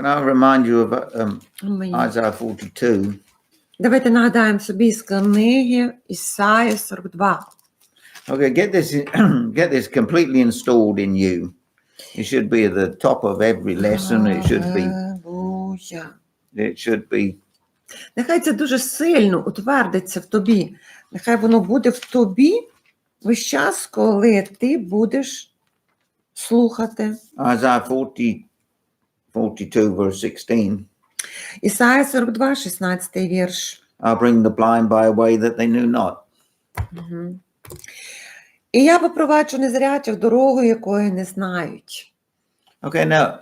Can I remind you of um, Isaiah 42? Давайте нагадаємо собі з книги Ісаї 42. Okay, get this get this completely installed in you. It should be at the top of every lesson. It should be it should be Нехай це дуже сильно утвердиться в тобі. Нехай воно буде в тобі весь час, коли ти будеш слухати. Isaiah 40, 42 verse 16. Ісая 42, 16 вірш. I'll bring the blind by a way that they knew not. І я попроваджу незрячих дорогу, якої не знають. Okay, now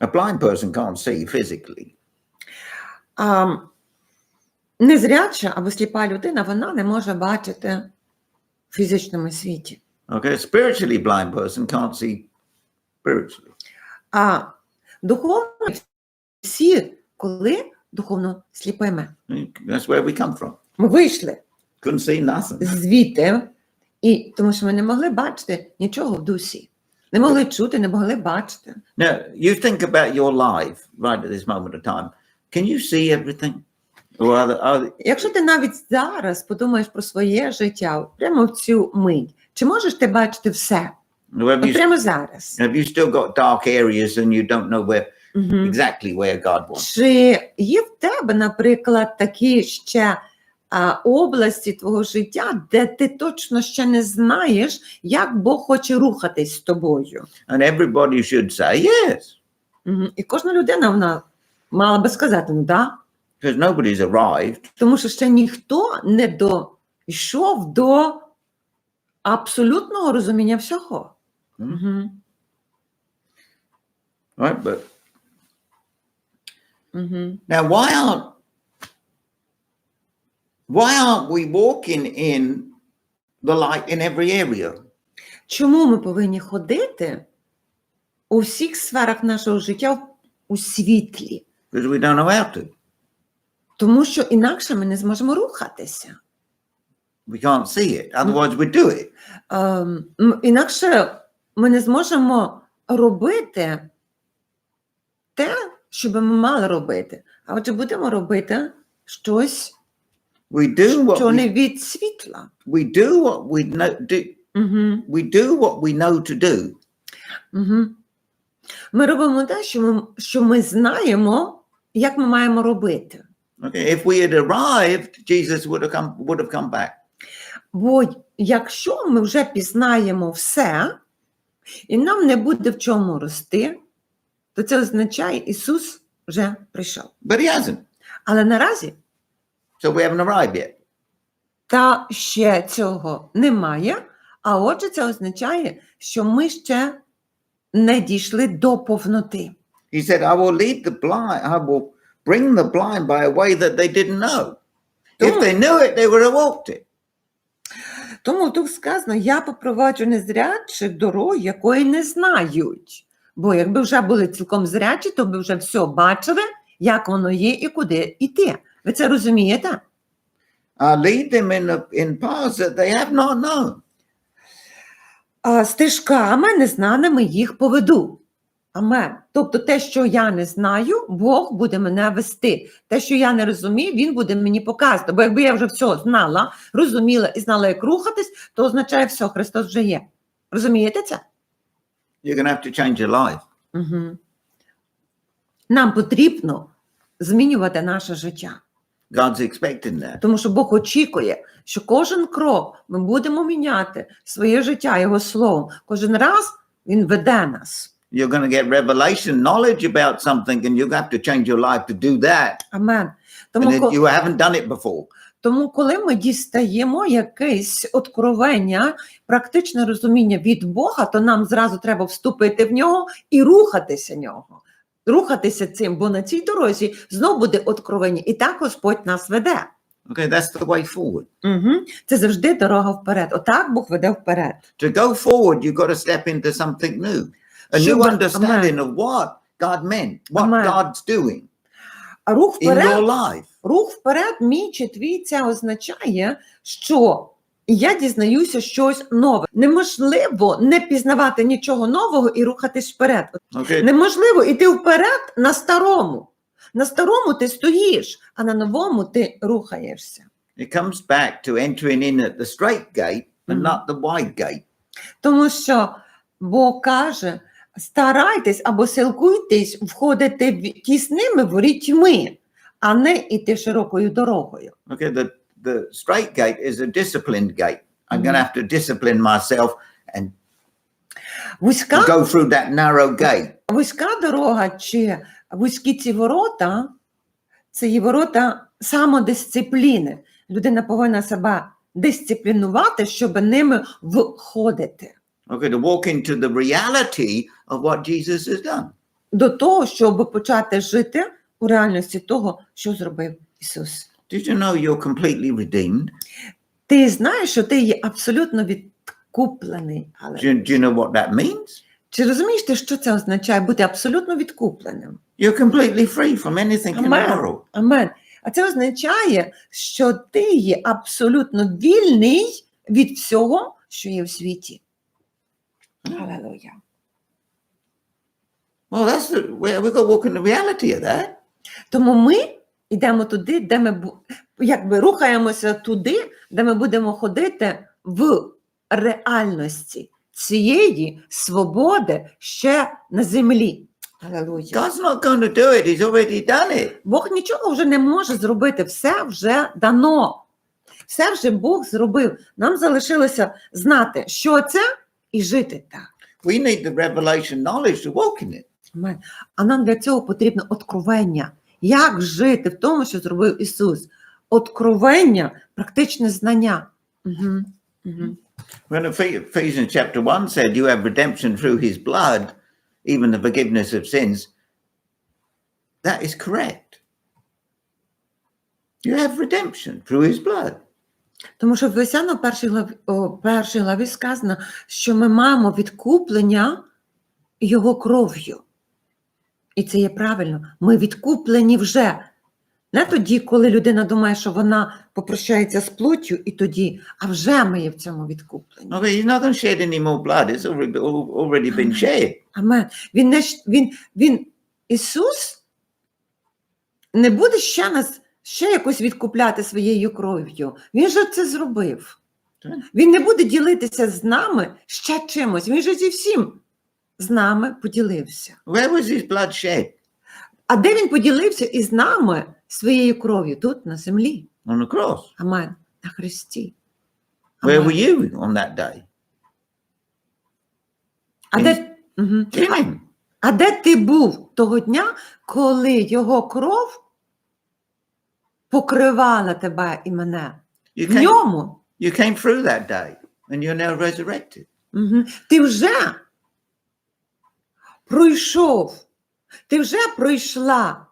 a blind person can't see physically. А незряча або сліпа людина, вона не може бачити в фізичному світі. Okay, a spiritually blind person can't see. А духовно всі, коли духовно сліпими. That's where we come from. Ми вийшли Couldn't see nothing. звідти, і тому що ми не могли бачити нічого в дусі. Не могли чути, не могли бачити. Now, you think about your life right at this moment of time. Can you see everything? Or are there, are there- Якщо ти навіть зараз подумаєш про своє життя, прямо в цю мить, чи можеш ти бачити все? Have, you, прямо зараз. have you still got dark areas and you don't know where Мгм. exactly where God wants? Чи є в тебе, наприклад, такі ще а, області твого життя, де ти точно ще не знаєш, як Бог хоче рухатись з тобою? And everybody should say yes, Мгм. І кожна людина вона мала би сказати, ну да, because nobody's arrived. тому що ще ніхто не дійшов до абсолютного розуміння всього. Мгм. Right, but Мгм. now why aren't why aren't we walking in the light in every area? Чому ми повинні ходити у всіх сферах нашого життя у світлі? Because we don't know how to. Тому що інакше ми не зможемо рухатися. We can't see it. Otherwise, we do it. Ем, м, інакше ми не зможемо робити те, що би ми мали робити. А отже, будемо робити щось, We do what що we, не від світла. we do what we know do. Угу. We do what we know to do. Угу. Ми робимо те, що ми, що ми знаємо, як ми маємо робити. Okay. If we had arrived, Jesus would have come would have come back. Бо якщо ми вже пізнаємо все, і нам не буде в чому рости, то це означає, Ісус вже прийшов. But he hasn't. Але наразі So we haven't arrived yet. та ще цього немає. А отже, це означає, що ми ще не дійшли до повноти. He said, I will lead the blind, I will bring the blind by a way that they didn't know. If they knew it, they would have walked it. Тому тут сказано: я попроваджу незрячих дорог, якої не знають. Бо якби вже були цілком зрячі, то би вже все бачили, як воно є і куди йти. Ви це розумієте? I lead them in, the, in paths that they have not known. А стежками незнаними їх поведу. Амен. Тобто те, що я не знаю, Бог буде мене вести. Те, що я не розумію, Він буде мені показувати. Бо якби я вже все знала, розуміла і знала, як рухатись, то означає, все, Христос вже є. Розумієте це? You're to have to change your life. Угу. Нам потрібно змінювати наше життя, God's expecting that. тому що Бог очікує, що кожен крок ми будемо міняти своє життя Його словом. Кожен раз Він веде нас. You're going to get revelation knowledge about something, and you have to change your life to do that. And Тому, then you haven't done it before. тому, коли ми дістаємо якесь откровення, практичне розуміння від Бога, то нам зразу треба вступити в нього і рухатися нього. Рухатися цим, бо на цій дорозі знов буде откровення, і так Господь нас веде. Okay, that's the way forward. Угу. Це завжди дорога вперед. Отак Бог веде вперед. To go forward, you've got to step into something new, a new understanding of what God meant, what Amen. God's doing рух in your вперед, life. рух вперед, мій чи твій, це означає, що я дізнаюся щось нове. Неможливо не пізнавати нічого нового і рухатись вперед. Okay. Неможливо йти вперед на старому. На старому ти стоїш, а на новому ти рухаєшся. It comes back to entering in at the straight gate and Mhm. not the wide gate. Тому що Бог каже: старайтесь або силкуйтесь входити в тісними ворітьми, а не йти широкою дорогою. Okay, the, the straight gate is a disciplined gate. I'm going to have to discipline myself and Вузька, go through that narrow gate. вузька дорога чи вузькі ці ворота це є ворота самодисципліни. Людина повинна себе дисциплінувати, щоб ними входити. Okay, to walk into the reality of what Jesus has done. До того, щоб почати жити у реальності того, що зробив Ісус. Did you know you're completely redeemed? Ти знаєш, що ти є абсолютно відкуплений. Але Do you, do you know what that means? чи розумієш ти, що це означає бути абсолютно відкупленим? You're completely free from anything in the Amen. world. Амен. А це означає, що ти є абсолютно вільний від всього, що є в світі. Алелуя. Well, that's the, we've got walk in the reality of that. Тому ми йдемо туди, де ми якби рухаємося туди, де ми будемо ходити в реальності цієї свободи ще на землі. God's not going to do it. He's already done it. Бог нічого вже не може зробити, все вже дано. Все вже Бог зробив. Нам залишилося знати, що це, і жити так. We need the revelation knowledge to walk in it. А нам для цього потрібно откровення. Як жити в тому, що зробив Ісус? Откровення, практичне знання. Угу. Угу. When Ephesians chapter 1 said you have redemption through his blood, even the forgiveness of sins, that is correct. You have redemption through his blood. Тому що в Ефесяну першій главі, о, першій главі сказано, що ми маємо відкуплення його кров'ю. І це є правильно. Ми відкуплені вже. Не тоді, коли людина думає, що вона попрощається з плоттю, і тоді, а вже ми є в цьому відкуплені. Okay, he's not shed any more blood. It's already, been shed. Амен. Він, не, він, він, Ісус не буде ще нас ще якось відкупляти своєю кров'ю. Він же це зробив. Він не буде ділитися з нами ще чимось. Він же зі всім з нами поділився. Where was his blood shed? А де він поділився із нами своєю кров'ю? Тут, на землі. On the cross. Амен. На Христі. Where were you on that day? А де. In а де ти був того дня, коли його кров покривала тебе і мене? You В came, ньому. you came through that day and you're now resurrected. Мгм. Ти вже пройшов, ти вже пройшла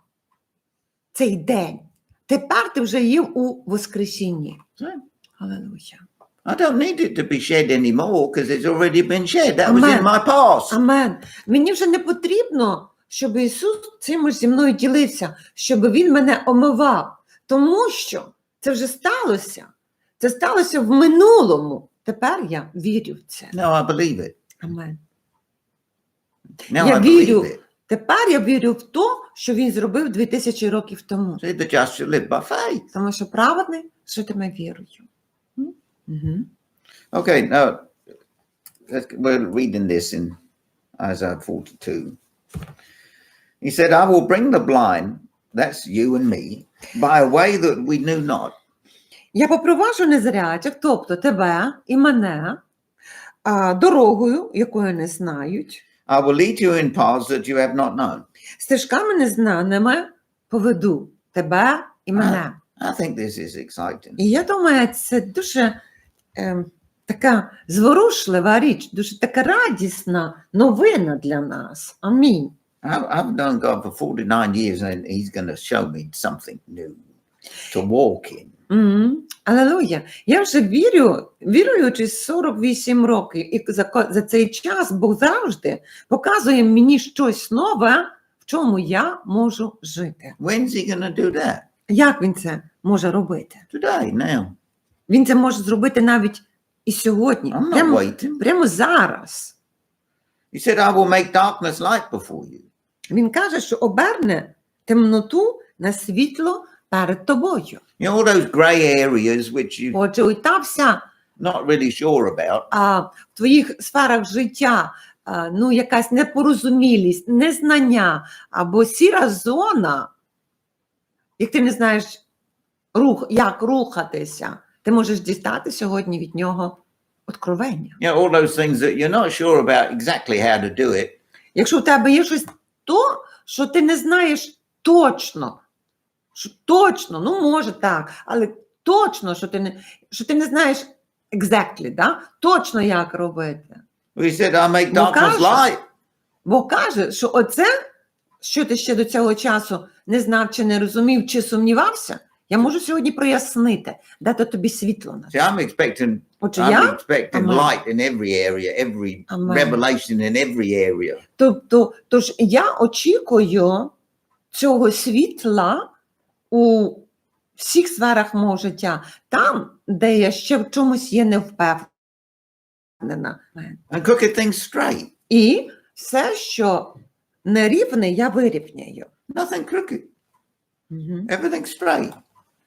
цей день. Тепер ти вже є у Воскресінні. So, I don't need it to be shed anymore because it's already been shed. That was in my past. Амен. Мені вже не потрібно, щоб Ісус цим зі мною ділився, щоб Він мене омивав. Тому що це вже сталося. Це сталося в минулому. Тепер я вірю в це. Now I believe it. Амен. Я вірю. Тепер я вірю в те, що він зробив 2000 років тому. Shall live by faith. Тому що праведний житиме вірою. Угу. Okay, now we're reading this in Isaiah 42. He said, I will bring the blind, that's you and me, by a way that we knew not. Я попроваджу незрячих, тобто тебе і мене, дорогою, якою не знають, I will lead you in paths that you have not known. стежками незнаними поведу тебе і мене. I think this is exciting. І я думаю, це дуже ем, така зворушлива річ, дуже така радісна новина для нас. Амінь. I've, I've known God for 49 years and he's going to show me something new to walk in. Алелуя. Я вже вірю, віруючи 48 років, і за, за цей час Бог завжди показує мені щось нове, в чому я можу жити. When's he to do that? Як він це може робити? Today, now. Він це може зробити навіть і сьогодні, I'm not прямо, waiting. прямо зараз. He said, I will make darkness light before you. Він каже, що оберне темноту на світло перед тобою. You know, all those grey areas which you're Отже, ой, та вся not really sure about. а, в твоїх сферах життя а, ну, якась непорозумілість, незнання або сіра зона, як ти не знаєш, рух, як рухатися, ти можеш дістати сьогодні від нього откровення. You know, all those things that you're not sure about exactly how to do it. Якщо в тебе є щось то, що ти не знаєш точно, що точно, ну може так, але точно, що ти не, що ти не знаєш exactly, да? точно як робити. He said, I make Ну, каже. light. Бо каже, що оце, що ти ще до цього часу не знав чи не розумів, чи сумнівався, я можу сьогодні прояснити, дати тобі світло на See. I'm expecting Отже, I'm я, expecting Amen. light in every area, every Amen. revelation in every area. тобто, тож я очікую цього світла у всіх сферах мого життя, там, де я ще в чомусь є не впевнена. And crooked things straight. І все, що нерівне, я вирівняю. Nothing crooked. Мгм. Everything straight.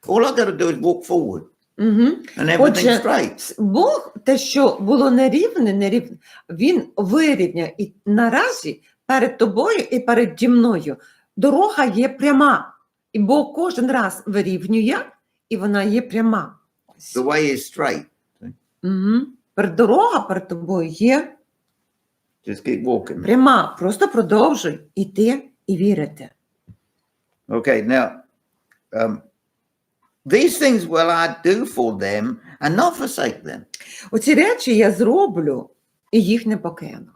All I got to do is walk forward Мгм. and everything Отже, straight. Бог, те, що було нерівне, нерівне, він вирівняв. І наразі перед тобою і переді мною дорога є пряма. І Бог кожен раз вирівнює, і вона є пряма. The way is straight. Угу. Перед дорога перед тобою є Just keep walking. пряма. Просто продовжуй іти і вірити. Okay, now, um, these things will I do for them and not forsake them. Оці речі я зроблю і їх не покину.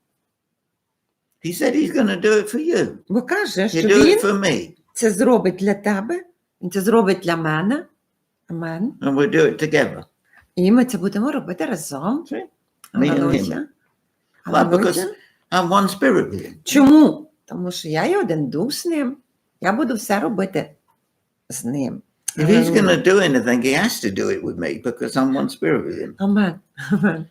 He said he's going to do it for you. Бо каже, що He'll do він it for me, це зробить для тебе, він це зробить для мене. Амен. and we'll do it together. І ми це будемо робити разом. See? Me and him. Алілуя. Why? Алілуя. Because I'm one spirit with him. Чому? Тому що я є один дух з ним. Я буду все робити з ним. If he's going to do anything, he has to do it with me because I'm one spirit with him. Амен. Амен.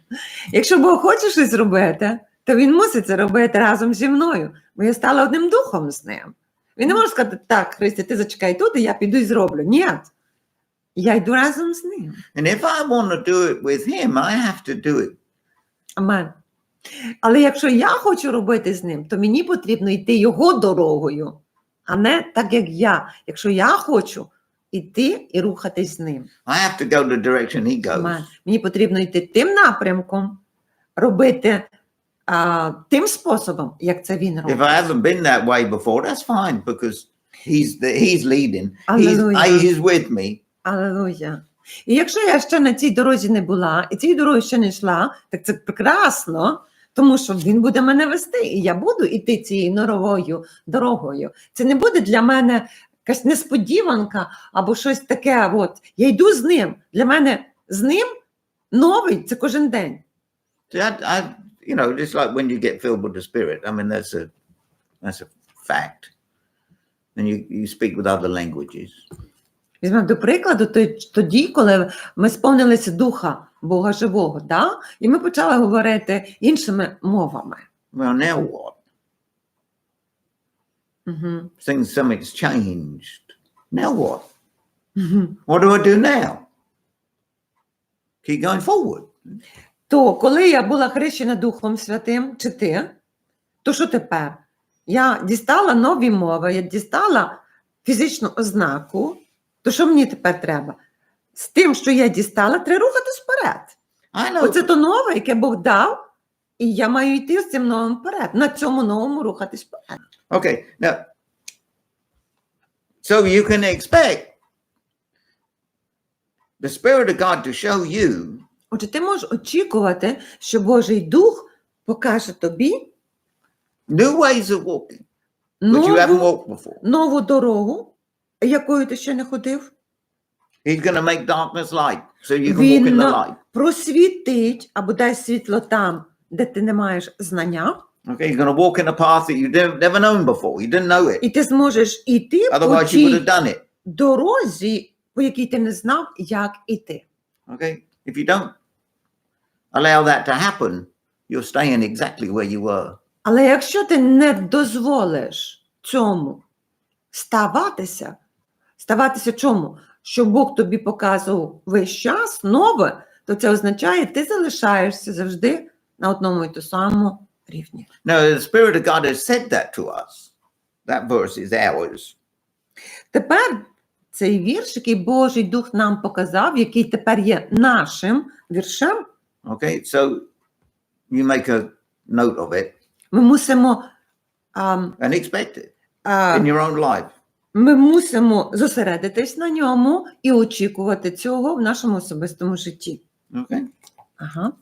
Якщо Бог хоче щось робити, то він мусить це робити разом зі мною, бо я стала одним духом з ним. Він не може сказати, так, Христі, ти зачекай тут, і я піду і зроблю. Ні. Я йду разом з ним. And if I want to do it with him, I have to do it. Амен. Але якщо я хочу робити з ним, то мені потрібно йти його дорогою, а не так, як я. Якщо я хочу йти і рухатись з ним. I have to go the direction he goes. Амен. Мені потрібно йти тим напрямком, робити а, тим способом, як це він If. I haven't been that way before, that's fine because he's the, he's leading. He's, he's with me. Алелуя. І якщо я ще на цій дорозі не була, і цією дорогою ще не йшла, так це прекрасно, тому що він буде мене вести, і я буду йти цією норовою дорогою. Це не буде для мене якась несподіванка або щось таке. От я йду з ним. Для мене з ним новий це кожен день. I, I, you know, just like when you get filled with the Spirit. I mean, that's a that's a fact. And you you speak with other languages. Візьмемо до прикладу, то- тоді, коли ми сповнилися духа Бога живого, да? і ми почали говорити іншими мовами. Well, now what? Угу. Things, something's changed. Now what? Угу. What do I do now? Keep going forward. То коли я була хрещена Духом Святим, чи ти, то що тепер? Я дістала нові мови, я дістала фізичну ознаку, то що мені тепер треба? З тим, що я дістала, треба рухатись вперед. Оце то нове, яке Бог дав, і я маю йти з цим новим вперед. На цьому новому рухатись вперед. Okay, now, so you can expect the Spirit of God to show you Отже, ти можеш очікувати, що Божий Дух покаже тобі new ways of walking, which you haven't нову, walked before. нову дорогу, якою ти ще не ходив. He's going to make darkness light so you can walk Він in the light. просвітить або дасть світло там, де ти не маєш знання, Okay, he's going to walk in a path that you've never, never known before. You didn't know it. і ти зможеш іти по Otherwise, you would тій have done it. дорозі, по якій ти не знав, як іти. Okay, if you don't allow that to happen, you're staying exactly where you were. Але якщо ти не дозволиш цьому ставатися, ставатися чому? Що Бог тобі показував весь час нове, то це означає, ти залишаєшся завжди на одному і тому самому рівні. Now, the Spirit of God has said that to us. That verse is ours. Тепер цей вірш, який Божий Дух нам показав, який тепер є нашим віршем, Okay, so you make a note of it ми мусимо, um, and expect it uh, in your own life. ми мусимо зосередитись на ньому і очікувати цього в нашому особистому житті. Okay. Ага.